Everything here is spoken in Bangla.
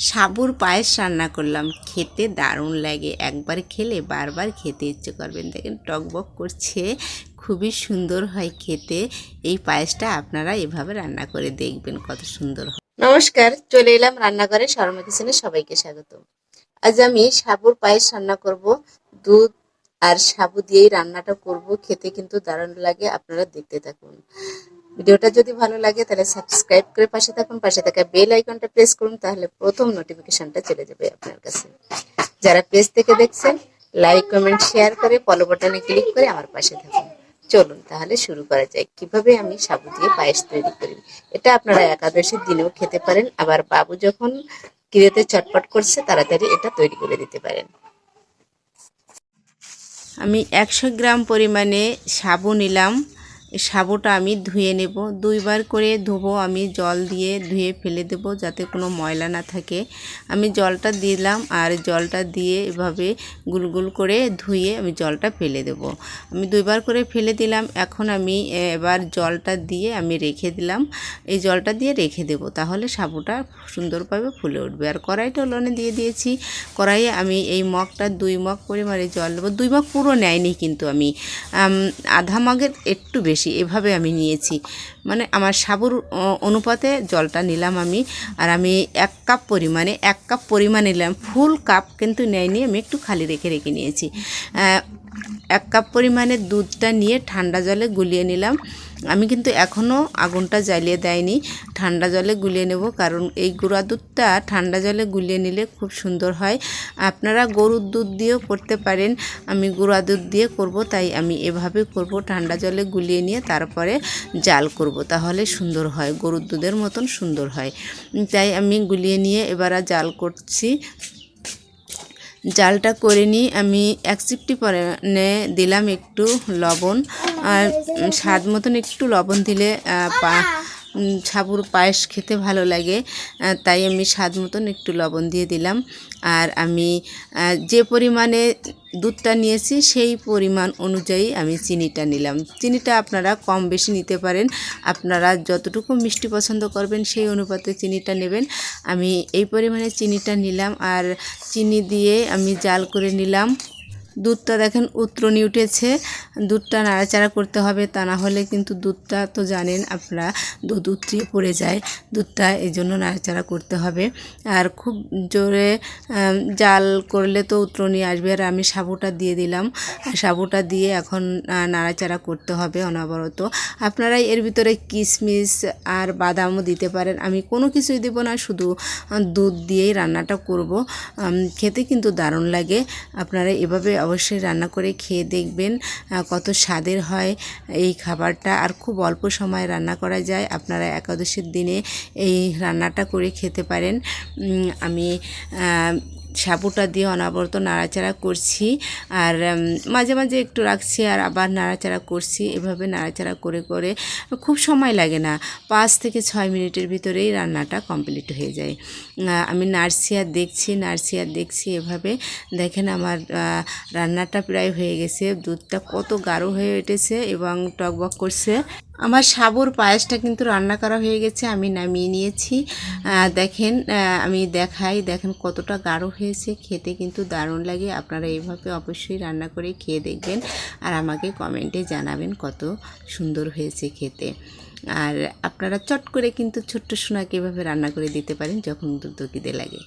সাবুর পায়েস রান্না করলাম। খেতে দারুণ লাগে। একবার খেলে বারবার খেতে ইচ্ছে করবেন। দেখেন টকবক করছে। খুবই সুন্দর হয় খেতে। এই পায়েসটা আপনারা এভাবে রান্না করে দেখবেন কত সুন্দর হয়। নমস্কার, চলে এলাম রান্নাঘরে শর্মা কিচেনে সবাইকে স্বাগত আজ আমি সাবুর পায়েস রান্না করব। দুধ আর সাবু দিয়েই রান্নাটা করব। খেতে কিন্তু দারুণ লাগে, আপনারা দেখতে থাকুন। ভিডিওটা যদি ভালো লাগে, তাহলে সাবস্ক্রাইব করে পাশে থাকুন। পাশে থাকা বেল আইকনটা প্রেস করুন, তাহলে প্রথম নোটিফিকেশনটা চলে যাবে আপনার কাছে। যারা পেজ থেকে দেখছেন লাইক কমেন্ট শেয়ার করে ফলো বাটনে ক্লিক করে আমার পাশে থাকুন। চলুন তাহলে শুরু করা যায় কীভাবে আমি সাবু দিয়ে পায়েস তৈরি করি? এটা আপনারা একাদশীর দিনেও খেতে পারেন। আবার বাবু যখন কিরেতে চটপট করছে, তাড়াতাড়ি এটা তৈরি করে দিতে পারেন। আমি একশো গ্রাম পরিমাণে সাবু নিলাম। সাবুটা আমি ধুয়ে নেব। দুইবার করে ধুবো, আমি জল দিয়ে ধুয়ে ফেলে দেব যাতে কোনো ময়লা না থাকে। আমি জলটা দিলাম আর জলটা দিয়ে এভাবে গুলগুল করে ধুয়ে আমি জলটা ফেলে দেব। আমি দুইবার করে ফেলে দিলাম, এখন আমি এবার জলটা দিয়ে আমি রেখে দিলাম। এই জলটা দিয়ে রেখে দেব, তাহলে সাবুটা সুন্দরভাবে ফুলে উঠবে। আর কড়াইটা উলনে দিয়ে দিয়েছি, কড়াইয়ে আমি এই মগটা দুই মগ পরিমাণে জল দেবো। দুই মগ পুরো নেয়নি কিন্তু আমি, আধা মগের একটু বেশি এভাবে আমি নিয়েছি। মানে আমার সাবুর অনুপাতে জলটা নিলাম আমি, আর আমি এক কাপ পরিমাণে, এক কাপ পরিমাণে নিলাম, ফুল কাপ কিন্তু নেয়নি, আমি একটু খালি রেখে রেখে নিয়েছি। এক কাপ পরিমাণে দুধটা নিয়ে ঠান্ডা জলে গুলিয়ে নিলাম। আমি কিন্তু এখনও আগুনটা জ্বালিয়ে দেয়নি। ঠান্ডা জলে গুলিয়ে নেব কারণ এই গুঁড়া দুধটা ঠান্ডা জলে গুলিয়ে নিলে খুব সুন্দর হয়। আপনারা গরুর দুধ দিয়েও করতে পারেন। আমি গুঁড়া দুধ দিয়ে করব, তাই আমি এভাবে করব। ঠান্ডা জলে গুলিয়ে নিয়ে তারপরে জাল করব, তাহলে সুন্দর হয়। গরুর দুধের মতন সুন্দর হয়। তাই আমি গুলিয়ে নিয়ে এবার জাল করছি। জালটা করে নিই আমি এক চিপটি পরে দিলাম একটু লবণ আর স্বাদ মতন একটু লবণ দিলে সাবুর পায়েস খেতে ভালো লাগে তাই আমি স্বাদ মতন একটু লবণ দিয়ে দিলাম। আর আমি যে পরিমাণে দুধটা নিয়েছি সেই পরিমাণ অনুযায়ী আমি চিনিটা নিলাম। চিনিটা আপনারা কম বেশি নিতে পারেন। আপনারা যতটুকু মিষ্টি পছন্দ করবেন সেই অনুপাতে চিনিটা নেবেন। আমি এই পরিমাণে চিনিটা নিলাম আর চিনি দিয়ে আমি জাল করে নিলাম। দুধটা দেখেন উত্তরণী উঠেছে। দুধটা নাড়াচাড়া করতে হবে, তা না হলে কিন্তু দুধটা তো জানেন আপনারা, দুধ উতরিয়ে পড়ে যায়। দুধটা এই জন্য নাড়াচাড়া করতে হবে। আর খুব জোরে জাল করলে তো উত্তরণী আসবে। আর আমি সাবুটা দিয়ে দিলাম। সাবুটা দিয়ে এখন নাড়াচাড়া করতে হবে অনবরত। আপনারা এর ভিতরে কিশমিশ আর বাদামও দিতে পারেন। আমি কোনো কিছুই দেব না, শুধু দুধ দিয়েই রান্নাটা করব। খেতে কিন্তু দারুণ লাগে। আপনারা এভাবে অবশ্যই রান্না করে খেয়ে দেখবেন কত স্বাদের হয় এই খাবারটা। আর খুব অল্প সময় রান্না করা যায়। আপনারা একাদশীর দিনে এই রান্নাটা করে খেতে পারেন। আমি সাবুটা দিয়ে অনবরত নাড়াচাড়া করছি আর মাঝে মাঝে একটু রাখছি আর আবার নাড়াচাড়া করছি। এভাবে নাড়াচাড়া করে করে খুব সময় লাগে না। পাঁচ থেকে ছয় মিনিটের ভিতরেই রান্নাটা কমপ্লিট হয়ে যায়। আমি নাড়ছি আর দেখছি, নাড়ছি আর দেখছি এভাবে। দেখেন আমার রান্নাটা প্রায় হয়ে গেছে। দুধটা কত গাঢ় হয়ে উঠেছে এবং টকবক করছে। আমার সাবুর পায়েসটা কিন্তু রান্না করা হয়ে গেছে, আমি নামিয়ে নিয়েছি। দেখেন আমি দেখাই, দেখেন কতটা গাঢ় হয়েছে, খেতে কিন্তু দারুণ লাগে, আপনারা এইভাবে অবশ্যই রান্না করে খেয়ে দেখবেন আর আমাকে কমেন্টে জানাবেন কত সুন্দর হয়েছে খেতে। আর আপনারা চট করে কিন্তু ছোট্ট সোনাকে এভাবে রান্না করে দিতে পারেন, যখন খিদে লাগে।